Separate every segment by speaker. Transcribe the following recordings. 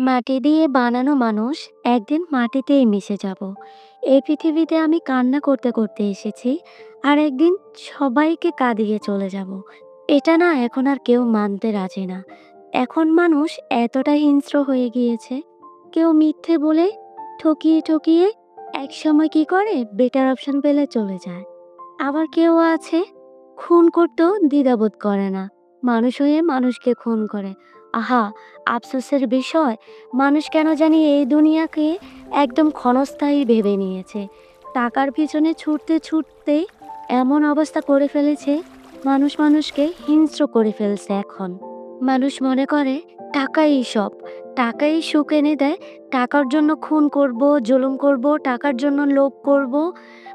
Speaker 1: মাটি দিয়ে বানানো মানুষ একদিন মাটিতেই মিশে যাব। এই পৃথিবীতে আমি কান্না করতে, করতে এসেছি। আর একদিন সবাইকে কাঁদিয়ে চলে যাব। এটা না এখন আর কেউ মানতে রাজি না। এখন মানুষ এতটা হিংস্র হয়ে গিয়েছে, কেউ মিথ্যে বলে ঠকিয়ে, ঠকিয়ে একসময় কি করে বেটার অপশন পেলে চলে যায়। আবার কেউ আছে খুন করতেও দ্বিধাবোধ করে না। মানুষ হয়ে মানুষকে খুন করে। আহা! আফসোসের বিষয় মানুষ কেন জানি এই দুনিয়াকে একদম ক্ষণস্থায়ী ভেবে নিয়েছে। টাকার পিছনে ছুটতে, ছুটতে এমন অবস্থা করে ফেলেছে মানুষ মানুষকে হিংস্র করে ফেলছে এখন। মানুষ মনে করে টাকাই সব। টাকাই সুখ এনে দেয়। টাকার জন্য খুন করব, জুলুম করব, টাকার জন্য লোভ করব।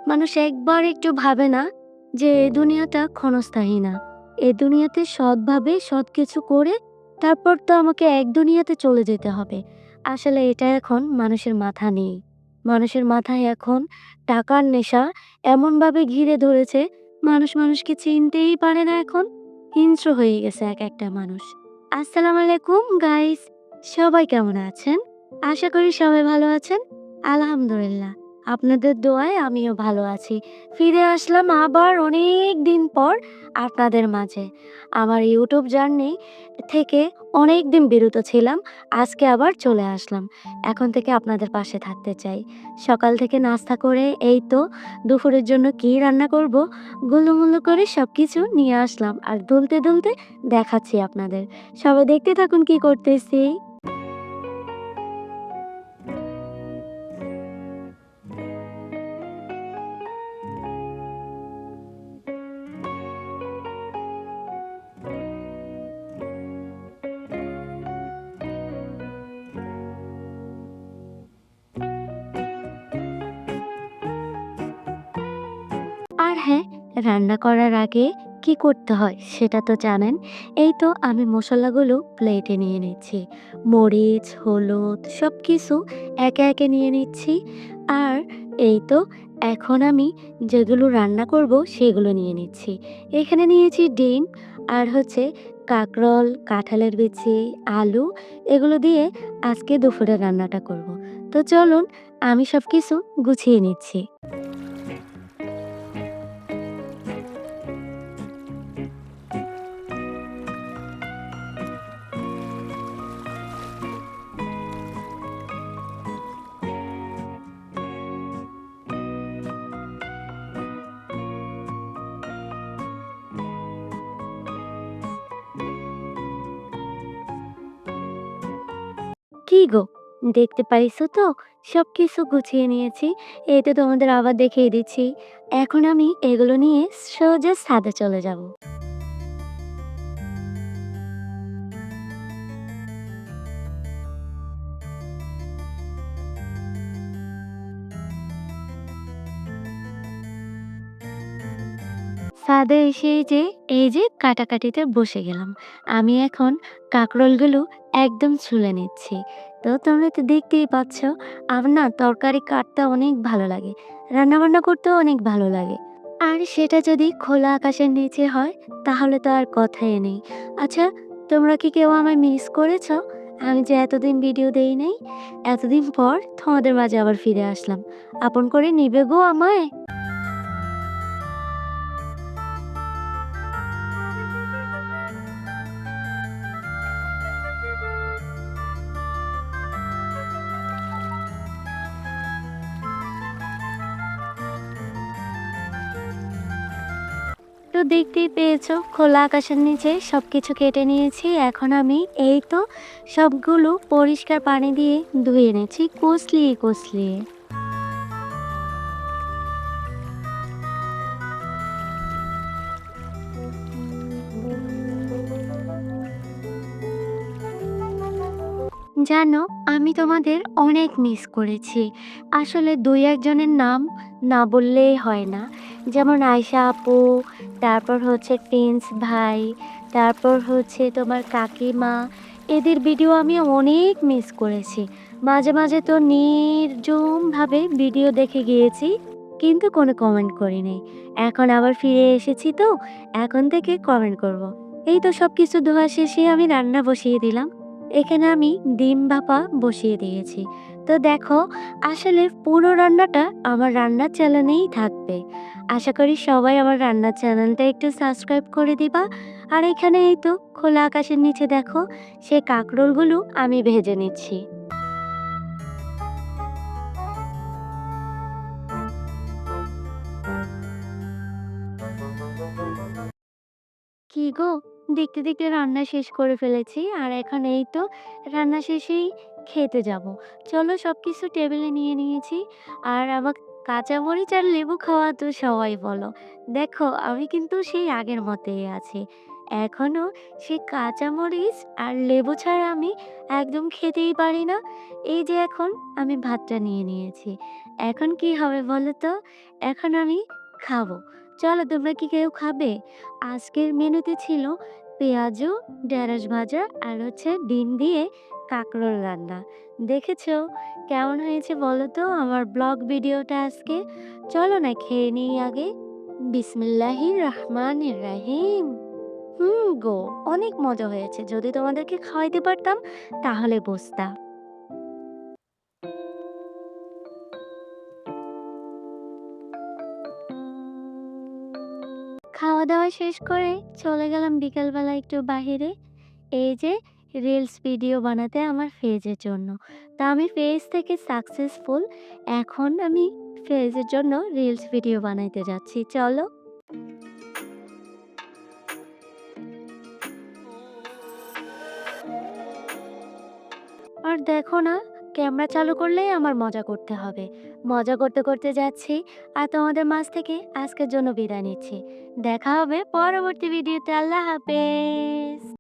Speaker 1: মানুষ একবার একটু ভাবে না যে এ দুনিয়াটা ক্ষণস্থায়ী না। এ দুনিয়াতে সৎভাবে সৎ কিছু করে তারপর তো আমাকে এক দুনিয়াতে চলে যেতে হবে। আসলে এটা এখন মানুষের মাথা নেই। মানুষের মাথায় এখন টাকার নেশা এমনভাবে ঘিরে ধরেছে, মানুষ মানুষকে চিনতেই পারে না এখন। হিংস্র হয়ে গেছে এক একটা মানুষ। আসসালামু আলাইকুম গাইস। সবাই কেমন আছেন? আশা করি সবাই ভালো আছেন। আলহামদুলিল্লাহ। আপনাদের দোয়ায় আমিও ভালো আছি। ফিরে আসলাম আবার অনেক দিন পর আপনাদের মাঝে। আমার ইউটিউব জার্নি থেকে অনেক দিন বিরত ছিলাম। আজকে আবার চলে আসলাম। এখন থেকে আপনাদের পাশে থাকতে চাই। সকাল থেকে নাস্তা করে এই তো দুপুরের জন্য কি রান্না করব গোলুমুলু করে সব কিছু নিয়ে আসলাম। আর দুলতে, দুলতে দেখাচ্ছি আপনাদের। সবাই দেখতে থাকুন কি করতেছি। আর হ্যাঁ, রান্না করার আগে কি করতে হয় সেটা তো জানেন। এই তো আমি মশলাগুলো প্লেটে নিয়ে নিচ্ছি। মরিচ, হলুদ সব কিছু একে, একে নিয়ে নিচ্ছি। আর এই তো এখন আমি যেগুলো রান্না করব সেগুলো নিয়ে নিচ্ছি। এখানে নিয়েছি ডিম আর হচ্ছে কাঁকরোল, কাঁঠালের বিচি, আলু এগুলো দিয়ে আজকে দুপুরে রান্নাটা করব। তো চলুন আমি সব কিছু গুছিয়ে নিচ্ছি। কি গো? দেখতে পাইছো তো? সব কিছু গুছিয়ে নিয়েছি। এই তো তোমাদের আবার দেখিয়ে দিচ্ছি। এখন আমি এগুলো নিয়ে সোজা ছাদে চলে যাব। ছাদে এসে যে, এই যে কাটাকাটিতে বসে গেলাম। আমি এখন কাঁকরোলগুলো একদম ছুলে নিচ্ছি। তো তোমরা তো দেখতেই পাচ্ছ, আমার না তরকারি কাটতে অনেক ভালো লাগে। রান্নাবান্না করতেও অনেক ভালো লাগে। আর সেটা যদি খোলা আকাশের নিচে হয় তাহলে তো আর কথাই নেই। আচ্ছা তোমরা কি কেউ আমায় মিস করেছ? আমি যে এতদিন ভিডিও দেই নাই। এতদিন পর তোমাদের মাঝে আবার ফিরে আসলাম। আপন করে নিবে গো আমায়? তো দেখতেই পেয়েছ খোলা আকাশের নিচে সবকিছু কেটে নিয়েছি। এখন আমি এই তো সবগুলো পরিষ্কার পানি দিয়ে ধুয়ে নিচ্ছি কচলিয়ে, কচলিয়ে। জানো আমি তোমাদের অনেক মিস করেছি। আসলে দুই একজনের নাম না বললেই হয় না। যেমন আয়সা আপু, তারপর হচ্ছে প্রিন্স ভাই, তারপর হচ্ছে তোমার কাকিমা। এদের ভিডিও আমি অনেক মিস করেছি। মাঝে, মাঝে তো নির্জমভাবে ভিডিও দেখে গিয়েছি। কিন্তু কোনো কমেন্ট করিনি। এখন আবার ফিরে এসেছি তো এখন থেকে কমেন্ট করব। এই তো সব কিছু ধোয়া শেষে আমি রান্না বসিয়ে দিলাম। এখানে আমি ডিম ভাপা বসিয়ে দিয়েছি। তো দেখো, আসলে পুরো রান্নাটা আমার রান্নার চ্যানেলেই থাকবে। আশা করি সবাই আমার রান্নার চ্যানেলটা একটু সাবস্ক্রাইব করে দিবা। আর এখানে এই তো খোলা আকাশের নিচে দেখো সে কাঁকরোলগুলো আমি ভেজে নিচ্ছি। কি গো! দেখতে, দেখতে রান্না শেষ করে ফেলেছি। আর এখন এই তো রান্না শেষেই খেতে যাব চলো সব কিছু টেবিলে নিয়ে নিয়েছি। আর আমার কাঁচামরিচ আর লেবু খাওয়া তো সবাই বলো। দেখো আমি কিন্তু সেই আগের মতোই আছি। এখনও সেই কাঁচামরিচ আর লেবু ছাড়া আমি একদম খেতেই পারি না। এই যে এখন আমি ভাতটা নিয়ে নিয়েছি। এখন কি হবে বলো তো? এখন আমি খাব। চলো তোমরা কি কেউ খাবে? আজকের মেনুতে ছিল পেঁয়াজু, ঢেঁড়স ভাজা আর হচ্ছে ডিম দিয়ে কাঁকরোল রান্না। দেখেছ কেমন হয়েছে বলো তো আমার ব্লগ ভিডিওটা আজকে? চলো না খেয়ে নিই আগে। বিসমিল্লাহির রহমান রাহিম। হুম গো, অনেক মজা হয়েছে। যদি তোমাদেরকে খাওয়াইতে পারতাম তাহলে বুঝতা। খাওয়া-দাওয়া শেষ করে চলে গেলাম বিকালবেলা একটু বাহিরে। এই যে রিলস ভিডিও বানাতে আমার ফেজের জন্য। তা আমি ফেজ থেকে সাকসেসফুল। এখন আমি ফেজের জন্য রিলস ভিডিও বানাইতে যাচ্ছি। চলো। আর দেখো না ক্যামেরা চালু করলেই আমার মজা করতে হবে। মজা করতে, করতে যাচ্ছি। আর তোমাদের মাছ থেকে আজকের জন্য বিদায় নিচ্ছি। দেখা হবে পরবর্তী ভিডিওতে। আল্লাহ হাফেজ।